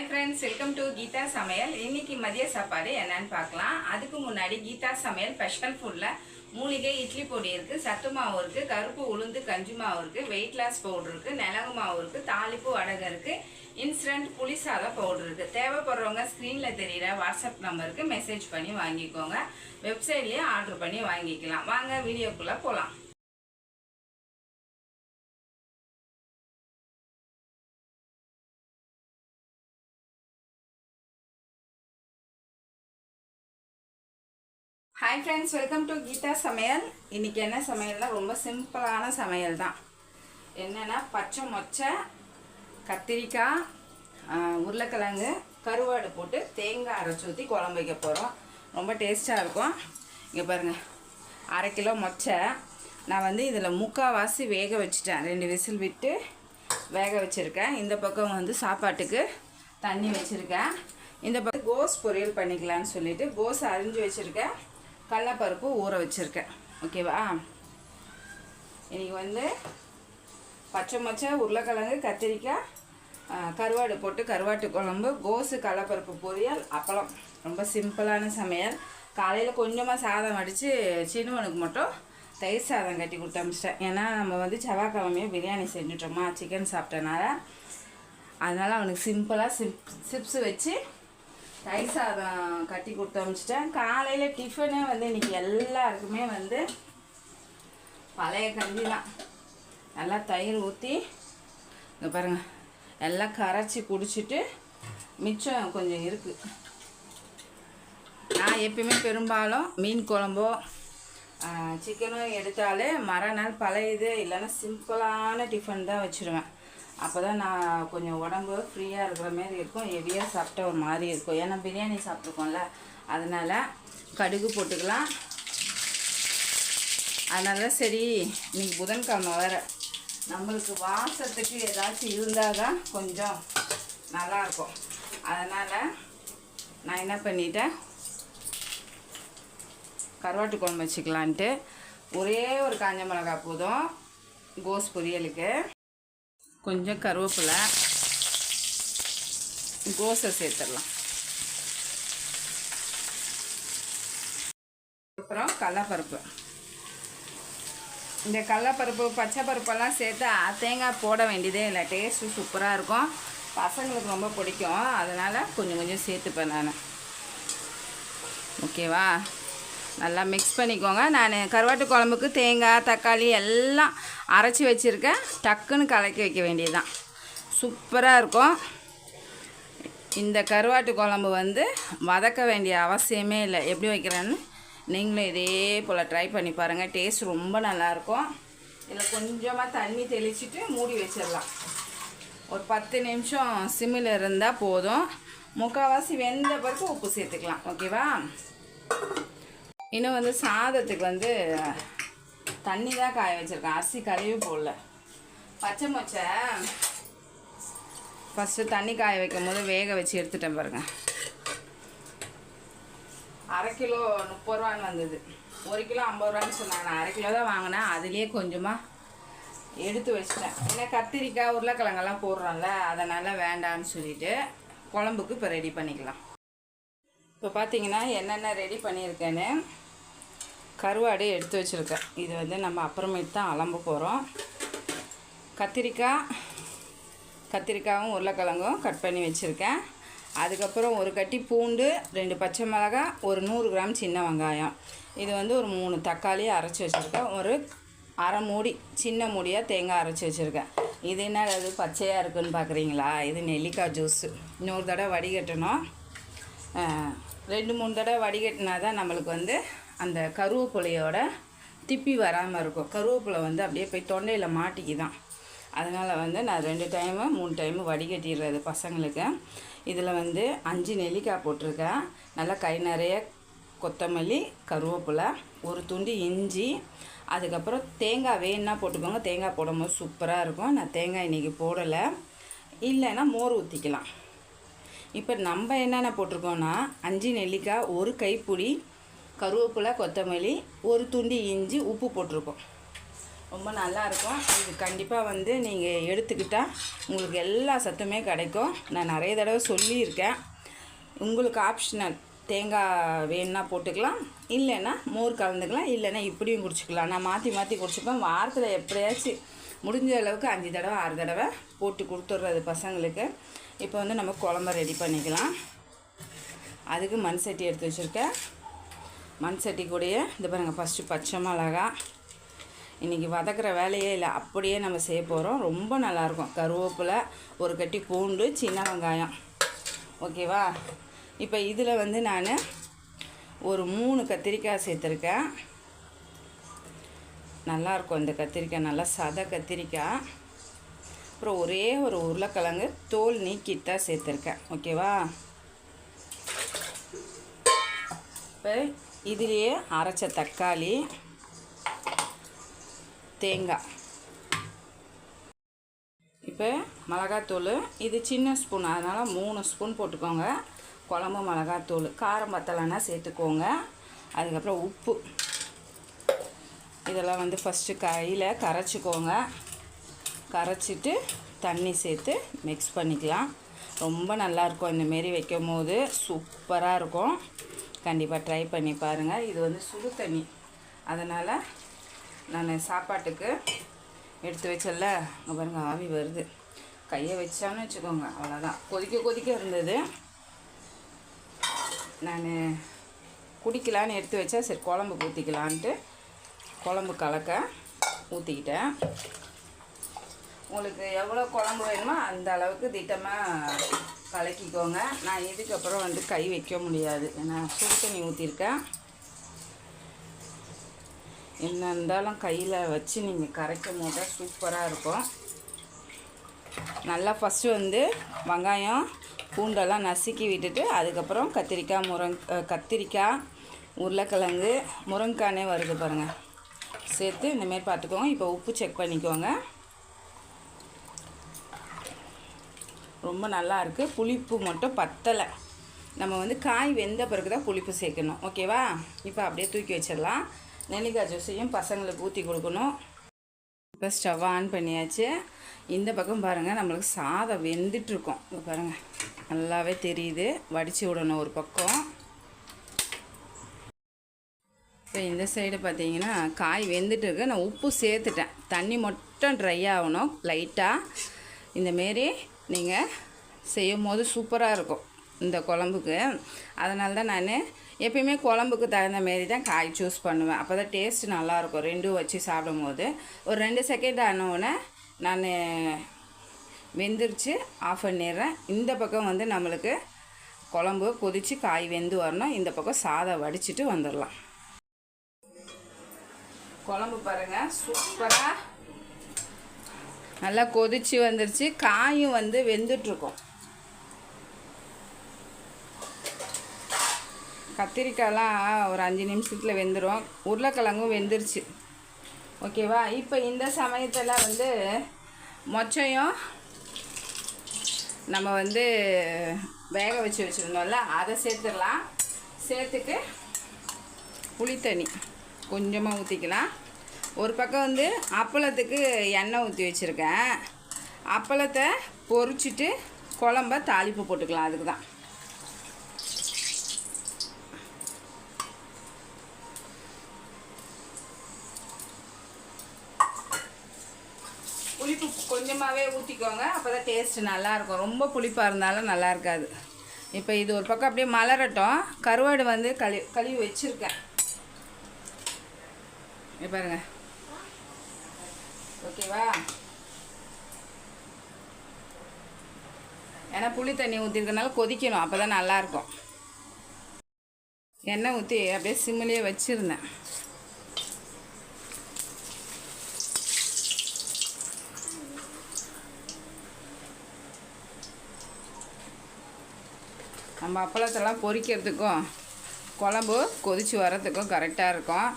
Hi friends welcome to Geetha சமையல் இன்னைக்கு மதிய சாப்பாடு என்னன்னு பார்க்கலாம். அதுக்கு முன்னாடி கீதா சமையல் ஸ்பெஷல் ஃபுட்டில் மூலிகை இட்லி பொடி இருக்குது சத்து மாவு இருக்குது கருப்பு உளுந்து கஞ்சி மாவு இருக்குது வெயிட் லாஸ் பவுடர் இருக்குது மிளகு மாவு இருக்குது தாளிப்பு வடகம் இருக்குது இன்ஸ்டன்ட் புளி சாதம் பவுடர் இருக்குது தேவைப்படுறவங்க ஸ்க்ரீனில் தெரியிற வாட்ஸ்அப் நம்பருக்கு மெசேஜ் பண்ணி வாங்கிக்கோங்க. வெப்சைட்லேயே ஆர்டர் பண்ணி வாங்கிக்கலாம். வாங்க வீடியோக்குள்ளே போகலாம் hi friends welcome to Geetha சமையல் இன்னைக்கு என்ன சமையல்னா ரொம்ப சிம்பிளான சமையல் தான் என்னென்னா பச்சை மொச்சை கத்திரிக்காய் உருளைக்கிழங்கு கருவாடு போட்டு தேங்காய் அரைச்சி ஊற்றி குழம்பு வைக்க போகிறோம் ரொம்ப டேஸ்ட்டாக இருக்கும். இங்கே பாருங்கள் அரை கிலோ மொச்சை. நான் வந்து இதில் முக்கால்வாசி வேக வச்சுட்டேன். ரெண்டு விசில் விட்டு வேக வச்சுருக்கேன். இந்த பக்கம் வந்து சாப்பாட்டுக்கு தண்ணி வச்சுருக்கேன். இந்த பக்கம் கோஸ் பொரியல் பண்ணிக்கலான்னு சொல்லிவிட்டு கோஸ் அரிஞ்சு வச்சுருக்கேன். கடலப்பருப்பு ஊற வச்சுருக்கேன். ஓகேவா இன்றைக்கி வந்து பச்சை மொச்சை உருளைக்கிழங்கு கத்திரிக்காய் கருவாடு போட்டு கருவாட்டு குழம்பு கோசு கடலப்பருப்பு பொரியல் அப்பளம். ரொம்ப சிம்பிளான சமையல். காலையில் கொஞ்சமாக சாதம் அடித்து சின்னவனுக்கு மட்டும் தயிர் சாதம் கட்டி கொடுத்து அமிச்சிட்டேன். ஏன்னா நம்ம வந்து செவ்வாய்க்கிழமையே பிரியாணி செஞ்சுட்டோமா சிக்கன் சாப்பிட்டனால. அதனால் அவனுக்கு சிம்பிளாக சிப் சிப்ஸ் வச்சு தயிர் சாதம் கட்டி கொடுத்து அமிச்சிட்டேன் காலையில் டிஃபனே வந்து இன்றைக்கி எல்லாருக்குமே வந்து பழைய கஞ்சி தான். நல்லா தயிர் ஊற்றி இங்கே பாருங்கள் எல்லாம் கரைச்சி குடிச்சிட்டு மிச்சம் கொஞ்சம் இருக்குது நான் எப்பயுமே பெரும்பாலும் மீன் குழம்போ சிக்கனும் எடுத்தாலே மறுநாள் பழையது இல்லைன்னா சிம்பிளான டிஃபன் தான் வச்சுருவேன். அப்போ தான் நான் கொஞ்சம் உடம்பு ஃப்ரீயாக இருக்கிற மாதிரி இருக்கும் ஹெவியாக சாப்பிட்டா ஒரு மாதிரி இருக்கும். ஏன்னா பிரியாணி சாப்பிட்ருக்கோம்ல அதனால் கடுகு போட்டுக்கலாம். அதனால சரி இன்றைக்கி புதன்கிழமை வேறு. நம்மளுக்கு வாசத்துக்கு ஏதாச்சும் இருந்தால் தான் கொஞ்சம் நல்லாயிருக்கும் அதனால் நான் என்ன பண்ணிட்டேன்? கருவாட்டு குழம்பு வச்சுக்கலான்ட்டு. ஒரே ஒரு காஞ்ச மிளகா போதும். கோஸ் பொரியலுக்கு. கொஞ்சம் கருவேப்பிலை கோசை சேர்த்துடலாம். அப்புறம் கடலப்பருப்பு. இந்த கடலப்பருப்பு பச்சை பருப்பெல்லாம் சேர்த்து தேங்காய் போட வேண்டியதே இல்லை. டேஸ்ட்டு சூப்பராக இருக்கும். பசங்களுக்கு ரொம்ப பிடிக்கும். அதனால் கொஞ்சம் கொஞ்சம் சேர்த்துப்பேன் நான். ஓகேவா? நல்லா மிக்ஸ் பண்ணிக்கோங்க. நான் கருவாட்டு குழம்புக்கு தேங்காய் தக்காளி எல்லாம் அரைச்சி வச்சுருக்கேன். டக்குன்னு கலக்கி வைக்க வேண்டியதுதான். சூப்பராக இருக்கும். இந்த கருவாட்டு குழம்பு வந்து வதக்க வேண்டிய அவசியமே இல்லை. எப்படி வைக்கிறேன்னு நீங்களும் இதே போல் ட்ரை பண்ணி பாருங்கள் டேஸ்ட் ரொம்ப நல்லாயிருக்கும் இதில் கொஞ்சமாக தண்ணி தெளிச்சுட்டு மூடி வச்சிடலாம். ஒரு பத்து நிமிஷம் சிம்மில் இருந்தால் போதும். முக்கால்வாசி வெந்த பிறகு உப்பு சேர்த்துக்கலாம். ஓகேவா இன்னும் வந்து சாதத்துக்கு வந்து தண்ணி தான் காய வச்சுருக்கேன். அரிசி கழுவி போடல. பச்சை மொச்சை ஃபஸ்ட்டு தண்ணி காய வைக்கும் போது வேக வச்சு எடுத்துட்டேன் பாருங்கள் அரை கிலோ முப்பது ரூபான்னு வந்தது. ஒரு கிலோ ஐம்பது ரூபான்னு சொன்னாங்க. நான் அரை கிலோ தான் வாங்கினேன். அதுலேயே கொஞ்சமாக எடுத்து வச்சிட்டேன். ஏன்னா கத்திரிக்காய் உருளைக்கிழங்கெல்லாம் போடுறோம்ல அதனால் வேண்டான்னு சொல்லிட்டு குழம்புக்கு இப்போ ரெடி பண்ணிக்கலாம். இப்போ பார்த்தீங்கன்னா என்னென்ன ரெடி பண்ணியிருக்கேன்னு கருவாடு எடுத்து வச்சுருக்கேன். இது வந்து நம்ம அப்புறமேட்டு தான் அலம்ப போகிறோம் கத்திரிக்காய் கத்திரிக்காயும் உருளைக்கிழங்கும் கட் பண்ணி வச்சுருக்கேன். அதுக்கப்புறம் ஒரு கட்டி பூண்டு ரெண்டு பச்சை மிளகாய் ஒரு நூறு கிராம் சின்ன வெங்காயம். இது வந்து ஒரு மூணு தக்காளி அரைச்சி வச்சுருக்கேன். ஒரு அரை மூடி சின்ன மூடியாக தேங்காய் அரைச்சி வச்சுருக்கேன். இது என்ன அது பச்சையாக இருக்குன்னு பார்க்குறீங்களா இது நெல்லிக்காய் ஜூஸு இன்னொரு தடவை வடிகட்டணும். ரெண்டு மூணு தடவை வடிகட்டினா தான் நம்மளுக்கு வந்து அந்த கருவேப்பிலையோட திப்பி வராமல் இருக்கும். கருவேப்பிலை வந்து அப்படியே போய் தொண்டையில் மாட்டிக்குதான். அதனால் வந்து நான் ரெண்டு டைமு மூணு டைமு வடிகட்டிடுறது பசங்களுக்கு. இதில் வந்து அஞ்சு நெல்லிக்காய் போட்டிருக்கேன். நல்லா கை நிறைய கொத்தமல்லி கருவேப்பிலை ஒரு துண்டு இஞ்சி அதுக்கப்புறம் தேங்காய் வேணுன்னா போட்டுக்கோங்க. தேங்காய் போடும்போது சூப்பராக இருக்கும். நான் தேங்காய் இன்றைக்கி போடலை. இல்லைன்னா மோர் ஊற்றிக்கலாம் இப்போ நம்ம என்னென்ன போட்டிருக்கோன்னா அஞ்சு நெல்லிக்காய் ஒரு கைப்பிடி கருவேப்பிலை கொத்தமல்லி ஒரு துண்டி இஞ்சி உப்பு போட்டிருக்கோம். ரொம்ப நல்லாயிருக்கும் இது கண்டிப்பாக வந்து நீங்கள் எடுத்துக்கிட்டால் உங்களுக்கு எல்லா சத்துமே கிடைக்கும். நான் நிறைய தடவை சொல்லியிருக்கேன். உங்களுக்கு ஆப்ஷனல் தேங்காய் வேணும்னா போட்டுக்கலாம். இல்லைன்னா மோர் கலந்துக்கலாம். இல்லைன்னா இப்படியும் குடிச்சிக்கலாம். நான் மாற்றி மாற்றி குடிச்சுப்பேன். வாரத்தில் எப்படியாச்சும் முடிஞ்ச அளவுக்கு அஞ்சு தடவை ஆறு தடவை போட்டு கொடுத்துட்றது பசங்களுக்கு. இப்போ வந்து நம்ம குழம்ப ரெடி பண்ணிக்கலாம். அதுக்கு மண் சட்டி எடுத்து வச்சுருக்கேன். மண் சட்டி கூடயே இந்த பாருங்கள் ஃபஸ்ட்டு பச்சை மிளகா. இன்றைக்கி வதக்கிற வேலையே இல்லை. அப்படியே நம்ம செய்ய போகிறோம் ரொம்ப நல்லாயிருக்கும். கருவேப்பிலை ஒரு கட்டி பூண்டு சின்ன வெங்காயம். ஓகேவா? இப்போ இதில் வந்து நான் ஒரு மூணு கத்திரிக்காய் சேர்த்துருக்கேன். நல்லாயிருக்கும் இந்த கத்திரிக்காய். நல்லா சத கத்திரிக்காய். அப்புறம் ஒரே ஒரு உருளைக்கிழங்கு தோல் நீக்கிட்டு தான் சேர்த்துருக்கேன். ஓகேவா? இப்போ இதுலேயே அரைச்ச தக்காளி தேங்காய். இப்போ மிளகாத்தூள் இது சின்ன ஸ்பூன் அதனால் மூணு ஸ்பூன் போட்டுக்கோங்க. குழம்பு மிளகாத்தூள் காரம் பத்தலைன்னா சேர்த்துக்கோங்க. அதுக்கப்புறம் உப்பு. இதெல்லாம் வந்து ஃபஸ்ட்டு கையில் கரைச்சிக்கோங்க. கரைச்சிட்டு தண்ணி சேர்த்து மிக்ஸ் பண்ணிக்கலாம். ரொம்ப நல்லாயிருக்கும் இந்தமாரி வைக்கும் போது சூப்பராக இருக்கும். கண்டிப்பாக ட்ரை பண்ணி பாருங்கள் இது வந்து சுடு தண்ணி. அதனால் நான் சாப்பாட்டுக்கு எடுத்து வச்சல அங்கே பாருங்கள் ஆவி வருது. கையை வச்சான்னு வச்சுக்கோங்க அவ்வளோதான் கொதிக்க கொதிக்க இருந்தது. நான் குடிக்கலான்னு எடுத்து வச்சா சரி குழம்பு ஊற்றிக்கலான்ட்டு குழம்பு கலக்க ஊற்றிக்கிட்டேன் உங்களுக்கு எவ்வளோ குழம்பு வேணுமோ அந்த அளவுக்கு திட்டமாக கலக்கிக்கோங்க. நான் இதுக்கப்புறம் வந்து கை வைக்க முடியாது. ஏன்னா சுடு தண்ணி ஊற்றிருக்கேன் என்ன இருந்தாலும் கையில் வச்சு நீங்கள் கரைக்கும் போது சூப்பராக இருக்கும். நல்லா ஃபஸ்ட்டு வந்து வெங்காயம் பூண்டெல்லாம் நசுக்கி விட்டுட்டு அதுக்கப்புறம் கத்திரிக்காய் முருங் கத்திரிக்காய் உருளைக்கிழங்கு முருங்கானே வருது பாருங்கள் சேர்த்து இந்தமாரி பார்த்துக்கோங்க. இப்போ உப்பு செக் பண்ணிக்கோங்க. ரொம்ப நல்லா இருக்குது புளிப்பு மட்டும் பத்தலை. நம்ம வந்து காய் வெந்த பிறகு தான் புளிப்பு சேர்க்கணும். ஓகேவா? இப்போ அப்படியே தூக்கி வச்சிடலாம். நெல்லிக்காய் ஜூஸையும் பசங்களுக்கு ஊற்றி கொடுக்கணும். இப்போ ஸ்டவ் ஆன் பண்ணியாச்சு. இந்த பக்கம் பாருங்கள் நம்மளுக்கு சாதம் வெந்துட்டுருக்கோம் இப்போ பாருங்கள் நல்லாவே தெரியுது. வடித்து விடணும் ஒரு பக்கம். இப்போ இந்த சைடு பார்த்தீங்கன்னா காய் வெந்துட்டு இருக்கு. நான் உப்பு சேர்த்துட்டேன். தண்ணி மட்டும் ட்ரை ஆகணும் லைட்டாக இந்தமாரி நீங்கள் செய்யும் போது சூப்பராக இருக்கும் இந்த குழம்புக்கு. அதனால தான் நான் எப்பயுமே குழம்புக்கு தகுந்த மாரி தான் காய் சூஸ் பண்ணுவேன். அப்போ தான் டேஸ்ட் நல்லாயிருக்கும் ரெண்டும் வச்சு சாப்பிடும் போது ஒரு ரெண்டு செகண்ட் ஆனவுடனே நான் வெந்துருச்சு. ஆஃப் பண்ணிடுறேன். இந்த பக்கம் வந்து நம்மளுக்கு குழம்பு கொதித்து காய் வெந்து வரணும். இந்த பக்கம் சாதம் வடிச்சிட்டு வந்துடலாம். குழம்பு பாருங்கள் சூப்பராக நல்லா கொதிச்சு வந்துருச்சு. காயும் வந்து வெந்துட்ருக்கும் கத்திரிக்காயெலாம் ஒரு அஞ்சு நிமிஷத்தில் வெந்துடும் உருளைக்கிழங்கும் வெந்துருச்சு. ஓகேவா? இப்போ இந்த சமயத்தில் வந்து மொச்சையும் நம்ம வந்து வேக வச்சு வச்சுருந்தோம்ல அதை சேர்த்துடலாம். சேர்த்துட்டு புளித்தண்ணி கொஞ்சமாக ஊற்றிக்கலாம் ஒரு பக்கம் வந்து அப்பளத்துக்கு எண்ணெய் ஊற்றி வச்சுருக்கேன். அப்பளத்தை பொரிச்சிட்டு குழம்ப தாளிப்பு போட்டுக்கலாம் அதுக்கு தான் புளிப்பு கொஞ்சமாகவே ஊற்றிக்கோங்க அப்போ தான் டேஸ்ட்டு நல்லாயிருக்கும் ரொம்ப புளிப்பாக இருந்தாலும் நல்லா இருக்காது. இப்போ இது ஒரு பக்கம் அப்படியே மலரட்டும். கருவாடு வந்து கழி கழுவி வச்சுருக்கேன். பாருங்கள் ஓகேவா ஏன்னா புளி தண்ணி ஊற்றிருக்கனால கொதிக்கணும் அப்போ தான் நல்லாயிருக்கும் எண்ணெய் ஊற்றி அப்படியே சிம்மிலேயே வச்சுருந்தேன். நம்ம அப்பளத்தெல்லாம் பொரிக்கிறதுக்கும் குழம்பு கொதித்து வரத்துக்கும் கரெக்டாக இருக்கும்.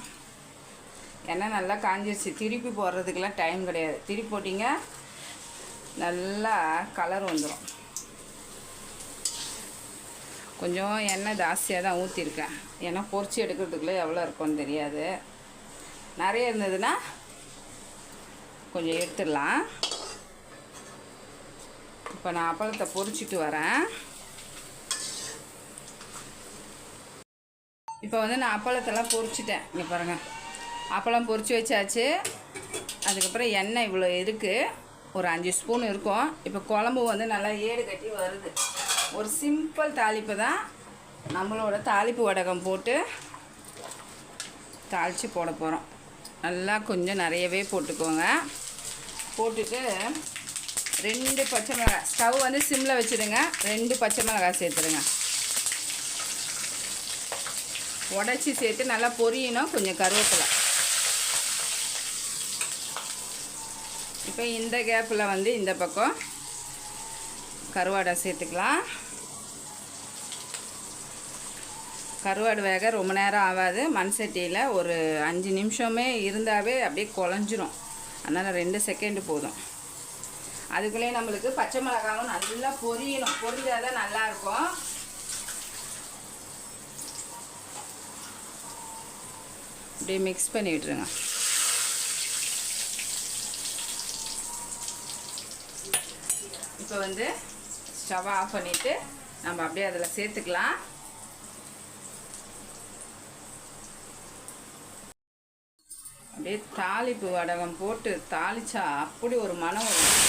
எண்ணெய் நல்லா காஞ்சிருச்சு. திருப்பி போடுறதுக்கெலாம் டைம் கிடையாது. திருப்பி போட்டிங்க நல்லா கலர் வந்துடும் கொஞ்சம் எண்ணெய் ஜாஸ்தியாக தான் ஊற்றிருக்கேன் ஏன்னா பொறிச்சு எடுக்கிறதுக்குள்ளே எவ்வளோ இருக்கும்னு தெரியாது. நிறைய இருந்ததுன்னா கொஞ்சம் எடுத்துடலாம். இப்போ நான் அப்பளத்தை பொரிச்சிட்டு வரேன். இப்போ வந்து நான் அப்பளத்தெல்லாம் பொறிச்சிட்டேன். இங்கே பாருங்கள் அப்பளம் பொறிச்சு வச்சாச்சு. அதுக்கப்புறம் எண்ணெய் இவ்வளோ இருக்குது ஒரு அஞ்சு ஸ்பூன் இருக்கும். இப்போ குழம்பு வந்து நல்லா ஏடு கட்டி வருது. ஒரு சிம்பிள் தாளிப்பு தான். நம்மளோட தாளிப்பு வடகம் போட்டு தாளித்து போட போகிறோம் நல்லா கொஞ்சம் நிறையவே போட்டுக்கோங்க. போட்டுட்டு ரெண்டு பச்சை மிளகாய் ஸ்டவ் வந்து சிம்மில் வச்சுடுங்க. ரெண்டு பச்சை மிளகாய் சேர்த்துருங்க உடச்சி சேர்த்து நல்லா பொரியணும். கொஞ்சம் கருவேப்பிலை. இப்போ இந்த கேப்பில் வந்து இந்த பக்கம் கருவாடை சேர்த்துக்கலாம். கருவாடு வேக ரொம்ப நேரம் ஆகாது. மண் சட்டியில் ஒரு அஞ்சு நிமிஷமே இருந்தாவே அப்படியே குழஞ்சிரும். அதனால் ரெண்டு செகண்டு போதும். அதுக்குள்ளேயே நம்மளுக்கு பச்சை மிளகாவும் நல்லா பொரியணும். பொரிஞ்சால் தான் நல்லாயிருக்கும். அப்படியே மிக்ஸ் பண்ணி விட்டுருங்க இப்போ வந்து ஸ்டவ் ஆஃப் பண்ணிவிட்டு நம்ம அப்படியே அதில் சேர்த்துக்கலாம். அப்படியே தாளிப்பு வடகம் போட்டு தாளிச்சா அப்படி ஒரு மனம் வரும்.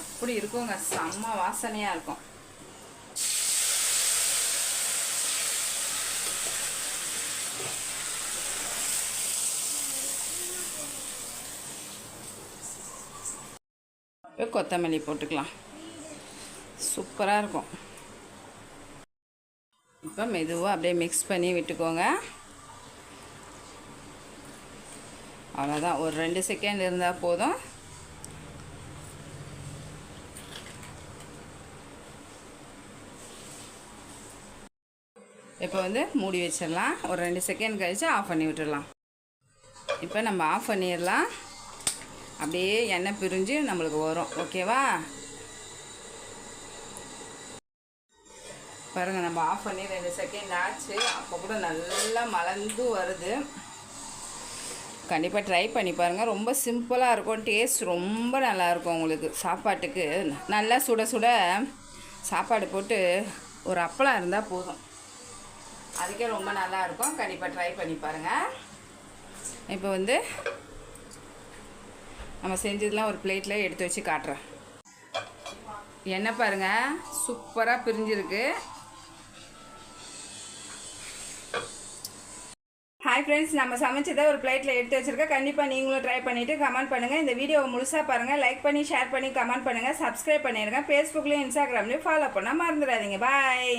அப்படி இருக்குங்க. செம்ம வாசனையாக இருக்கும். இப்போ கொத்தமல்லி போட்டுக்கலாம். சூப்பராக இருக்கும். இப்போ மெதுவாக அப்படியே மிக்ஸ் பண்ணி விட்டுக்கோங்க. அவ்வளோதான் ஒரு ரெண்டு செகண்ட் இருந்தால் போதும். இப்போ வந்து மூடி வச்சிடலாம். ஒரு ரெண்டு செகண்ட் கழித்து ஆஃப் பண்ணி விட்டுடலாம். இப்போ நம்ம ஆஃப் பண்ணிடலாம். அப்படியே எண்ணெய் பிரிஞ்சு நம்மளுக்கு வரும். ஓகேவா? பாருங்கள் நம்ம ஆஃப் பண்ணி ரெண்டு செகண்ட் ஆச்சு. அப்போ கூட நல்லா மலர்ந்து வருது. கண்டிப்பாக ட்ரை பண்ணி பாருங்கள் ரொம்ப சிம்பிளாக இருக்கும். டேஸ்ட் ரொம்ப நல்லாயிருக்கும் உங்களுக்கு சாப்பாட்டுக்கு. நல்லா சுட சுட சாப்பாடு போட்டு ஒரு அப்பளம் இருந்தால் போதும். அதுக்கே ரொம்ப நல்லாயிருக்கும் கண்டிப்பாக ட்ரை பண்ணி பாருங்கள் இப்போ வந்து நம்ம செஞ்சதெல்லாம் ஒரு பிளேட்டில் எடுத்து வச்சு காட்டுறேன். எண்ணெய் பாருங்கள் சூப்பராக பிரிஞ்சிருக்கு. ஹாய் ஃப்ரெண்ட்ஸ் நம்ம சமைச்சதை ஒரு பிளேட்டில் எடுத்து வச்சுருக்கேன். கண்டிப்பாக நீங்களும் ட்ரை பண்ணிவிட்டு கமெண்ட் பண்ணுங்கள் இந்த வீடியோவை முழுசாக பாருங்கள் லைக் பண்ணி ஷேர் பண்ணி கமெண்ட் பண்ணுங்கள் சப்ஸ்கிரைப் பண்ணிடுங்க ஃபேஸ்புக்லேயும் இன்ஸ்டாகிராம்லேயும் ஃபாலோ பண்ணால் மறந்துடாதீங்க. பாய்